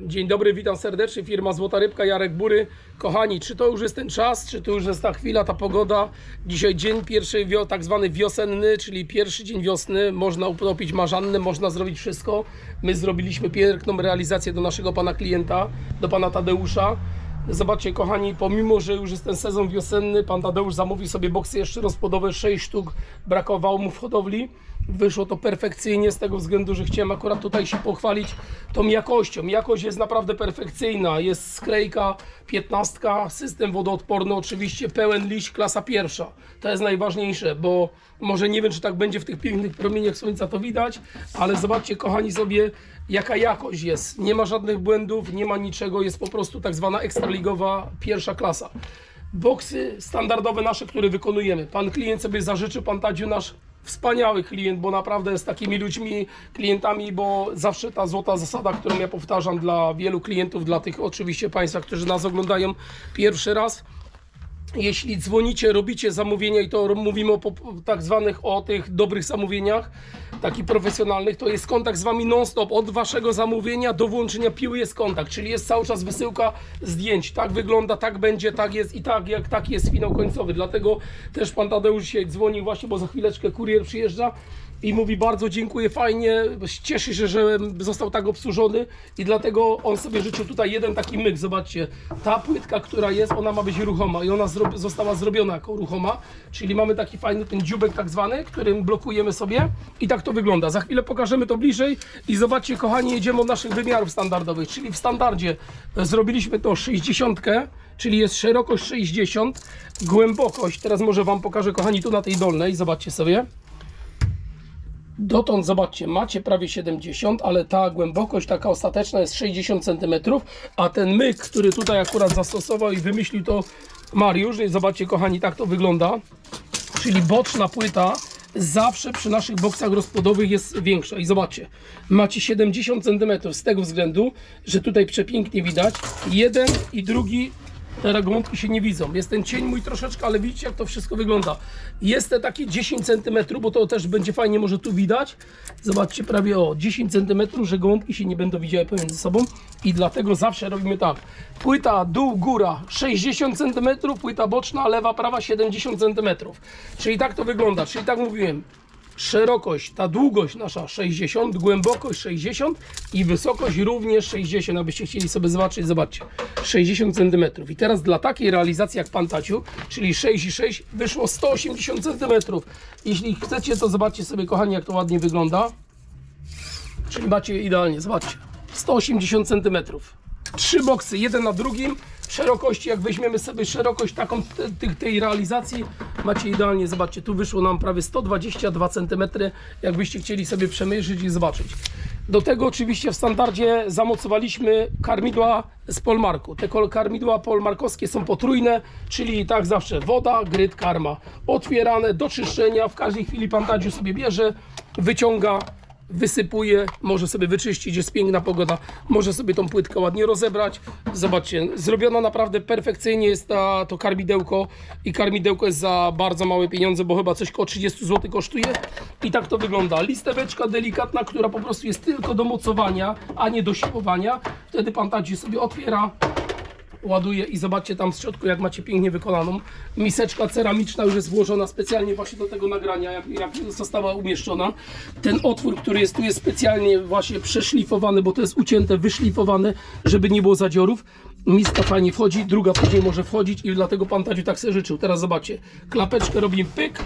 Dzień dobry, witam serdecznie. Firma Złota Rybka, Jarek Bury. Kochani, czy to już jest ten czas, czy to już jest ta chwila, ta pogoda? Dzisiaj dzień pierwszy, tak zwany wiosenny, czyli pierwszy dzień wiosny. Można utopić marzannę, można zrobić wszystko. My zrobiliśmy piękną realizację do naszego pana klienta, do pana Tadeusza. Zobaczcie, kochani, pomimo, że już jest ten sezon wiosenny, pan Tadeusz zamówił sobie boksy jeszcze rozpłodowe, 6 sztuk, brakowało mu w hodowli. Wyszło to perfekcyjnie z tego względu, że chciałem akurat tutaj się pochwalić tą jakością. Jakość jest naprawdę perfekcyjna. Jest sklejka 15, system wodoodporny, oczywiście pełen liść, klasa pierwsza. To jest najważniejsze, bo może nie wiem, czy tak będzie w tych pięknych promieniach słońca to widać, ale zobaczcie, kochani, sobie jaka jakość jest. Nie ma żadnych błędów, nie ma niczego, jest po prostu tak zwana ekstraligowa pierwsza klasa. Boksy standardowe nasze, które wykonujemy. Pan klient sobie zażyczył, pan Tadziu nasz wspaniały klient, bo naprawdę z takimi ludźmi, klientami, bo zawsze ta złota zasada, którą ja powtarzam dla wielu klientów, dla tych oczywiście Państwa, którzy nas oglądają pierwszy raz, jeśli dzwonicie, robicie zamówienia i to mówimy o tak zwanych o tych dobrych zamówieniach, takich profesjonalnych, to jest kontakt z Wami non-stop. Od Waszego zamówienia do włączenia piły jest kontakt, czyli jest cały czas wysyłka zdjęć. Tak wygląda, tak będzie, tak jest i tak, jak tak jest finał końcowy. Dlatego też Pan Tadeusz dzisiaj dzwonił właśnie, bo za chwileczkę kurier przyjeżdża i mówi bardzo dziękuję, fajnie, cieszy się, że został tak obsłużony i dlatego on sobie życzył tutaj jeden taki myk, zobaczcie, ta płytka, która jest, ona ma być ruchoma i ona zro została zrobiona jako ruchoma, czyli mamy taki fajny ten dziubek tak zwany, którym blokujemy sobie i tak to wygląda. Za chwilę pokażemy to bliżej i zobaczcie kochani, jedziemy od naszych wymiarów standardowych, czyli w standardzie e, zrobiliśmy to 60, czyli jest szerokość 60, głębokość, teraz może Wam pokażę kochani tu na tej dolnej, zobaczcie sobie. Dotąd zobaczcie, macie prawie 70, ale ta głębokość taka ostateczna jest 60 cm, a ten myk, który tutaj akurat zastosował i wymyślił to Mariusz, zobaczcie kochani, tak to wygląda, czyli boczna płyta zawsze przy naszych boksach rozpłodowych jest większa. I zobaczcie, macie 70 cm z tego względu, że tutaj przepięknie widać, jeden i drugi te gąbki się nie widzą. Jest ten cień mój troszeczkę, ale widzicie jak to wszystko wygląda. Jest te takie 10 cm, bo to też będzie fajnie, może tu widać. Zobaczcie, prawie o 10 cm, że gąbki się nie będą widziały pomiędzy sobą i dlatego zawsze robimy tak. Płyta dół, góra 60 cm, płyta boczna, lewa, prawa 70 cm. Czyli tak to wygląda, czyli tak mówiłem. Szerokość, ta długość nasza 60, głębokość 60 i wysokość również 60, abyście chcieli sobie zobaczyć, zobaczcie, 60 cm. I teraz dla takiej realizacji jak Pan Taciu, czyli 6,6 wyszło 180 cm. Jeśli chcecie, to zobaczcie sobie kochani jak to ładnie wygląda. Czyli macie idealnie, zobaczcie, 180 cm. Trzy boksy, jeden na drugim. Szerokości, jak weźmiemy sobie szerokość taką tej realizacji, macie idealnie, zobaczcie, tu wyszło nam prawie 122 cm, jakbyście chcieli sobie przemierzyć i zobaczyć. Do tego oczywiście w standardzie zamocowaliśmy karmidła z polmarku. Te karmidła polmarkowskie są potrójne, czyli tak zawsze woda, gryt, karma. Otwierane do czyszczenia, w każdej chwili pan Tadziu sobie bierze, wyciąga, wysypuje, może sobie wyczyścić, jest piękna pogoda, może sobie tą płytkę ładnie rozebrać. Zobaczcie, zrobiona naprawdę perfekcyjnie jest ta, to karmidełko i karmidełko jest za bardzo małe pieniądze, bo chyba coś koło 30 zł kosztuje i tak to wygląda. Listeweczka delikatna, która po prostu jest tylko do mocowania, a nie do siłowania. Wtedy pan Tadzi sobie otwiera, ładuje i zobaczcie tam w środku jak macie pięknie wykonaną. Miseczka ceramiczna już jest włożona specjalnie właśnie do tego nagrania, jak, jak została umieszczona. Ten otwór, który jest tu jest specjalnie właśnie przeszlifowany, bo to jest ucięte, wyszlifowane, żeby nie było zadziorów. Miska fajnie wchodzi, druga później może wchodzić i dlatego pan Tadziu tak sobie życzył. Teraz zobaczcie, klapeczkę robimy pyk,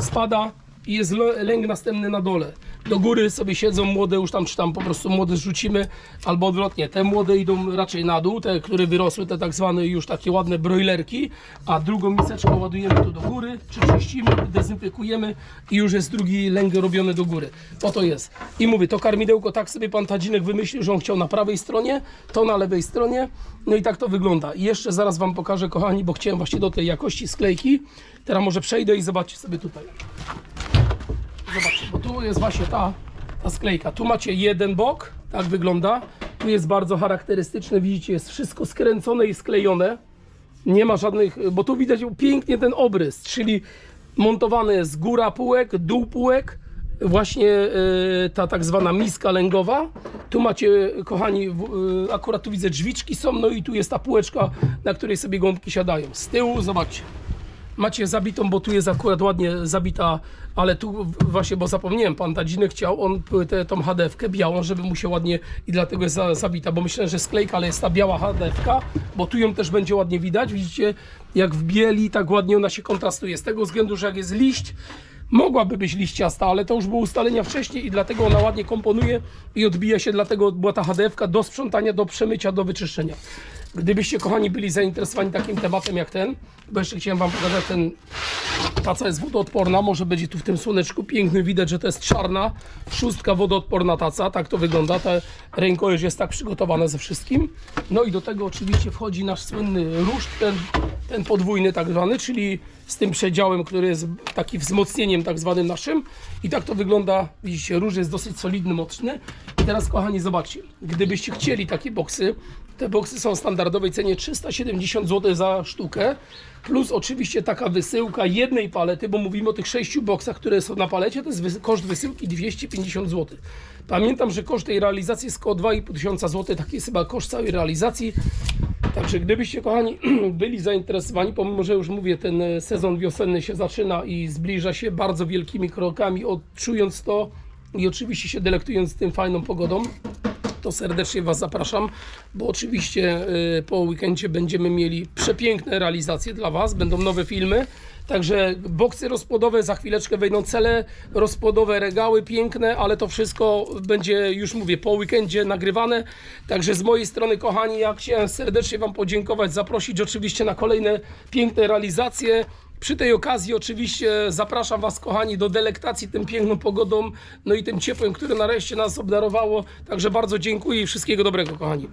spada i jest lęk następny na dole. Do góry sobie siedzą młode, już tam czy tam po prostu młode zrzucimy, albo odwrotnie. Te młode idą raczej na dół, te, które wyrosły, te tak zwane już takie ładne broilerki, a drugą miseczkę ładujemy tu do góry, czy czyścimy, dezynfekujemy i już jest drugi lęk robiony do góry. Po to jest. I mówię, to karmidełko tak sobie pan Tadzinek wymyślił, że on chciał na prawej stronie, to na lewej stronie. No i tak to wygląda. I jeszcze zaraz wam pokażę, kochani, bo chciałem właśnie do tej jakości sklejki. Teraz może przejdę i zobaczcie sobie tutaj. Zobaczcie, bo tu jest właśnie ta, ta sklejka. Tu macie jeden bok, tak wygląda. Tu jest bardzo charakterystyczne, widzicie, jest wszystko skręcone i sklejone. Nie ma żadnych, bo tu widać pięknie ten obrys, czyli montowane jest góra półek, dół półek, właśnie e, ta tak zwana miska lęgowa. Tu macie, kochani, e, akurat tu widzę drzwiczki są, no i tu jest ta półeczka, na której sobie gąbki siadają. Z tyłu, zobaczcie, macie zabitą, bo tu jest akurat ładnie zabita, ale tu właśnie, bo zapomniałem, pan Tadziny chciał, on tę tą hadewkę białą, żeby mu się ładnie i dlatego jest za, zabita, bo myślę, że sklejka, ale jest ta biała hadewka, bo tu ją też będzie ładnie widać, widzicie, jak w bieli, tak ładnie ona się kontrastuje, z tego względu, że jak jest liść, Mogłaby być liściasta, ale to już było ustalenia wcześniej i dlatego ona ładnie komponuje i odbija się, dlatego była ta HDF-ka do sprzątania, do przemycia, do wyczyszczenia. Gdybyście, kochani, byli zainteresowani takim tematem jak ten, bo jeszcze chciałem Wam pokazać ten taca jest wodoodporna, może będzie tu w tym słoneczku piękny, widać, że to jest czarna, szóstka wodoodporna taca, tak to wygląda, ta rękojeść jest tak przygotowana ze wszystkim. No i do tego oczywiście wchodzi nasz słynny róż, ten, ten podwójny tak zwany, czyli z tym przedziałem, który jest taki wzmocnieniem tak zwanym naszym. I tak to wygląda, widzicie, róż jest dosyć solidny, mocny teraz kochani zobaczcie, gdybyście chcieli takie boksy, te boksy są w standardowej cenie 370 zł za sztukę, plus oczywiście taka wysyłka jednej palety, bo mówimy o tych sześciu boksach, które są na palecie, to jest koszt wysyłki 250 zł. Pamiętam, że koszt tej realizacji jest około 2,5 tysiąca zł, taki jest chyba koszt całej realizacji. Także gdybyście, kochani, byli zainteresowani, pomimo, że już mówię, ten e, sezon wiosenny się zaczyna i zbliża się bardzo wielkimi krokami, odczując to i oczywiście się delektując tym fajną pogodą, to serdecznie Was zapraszam, bo oczywiście y, po weekendzie będziemy mieli przepiękne realizacje dla Was, będą nowe filmy. Także boksy rozpłodowe, za chwileczkę wejdą cele rozpłodowe, regały piękne, ale to wszystko będzie, już mówię, po weekendzie nagrywane. Także z mojej strony, kochani, ja chciałem serdecznie Wam podziękować, zaprosić oczywiście na kolejne piękne realizacje. Przy tej okazji oczywiście zapraszam Was, kochani, do delektacji tym piękną pogodą, no i tym ciepłem, które nareszcie nas obdarowało. Także bardzo dziękuję i wszystkiego dobrego, kochani.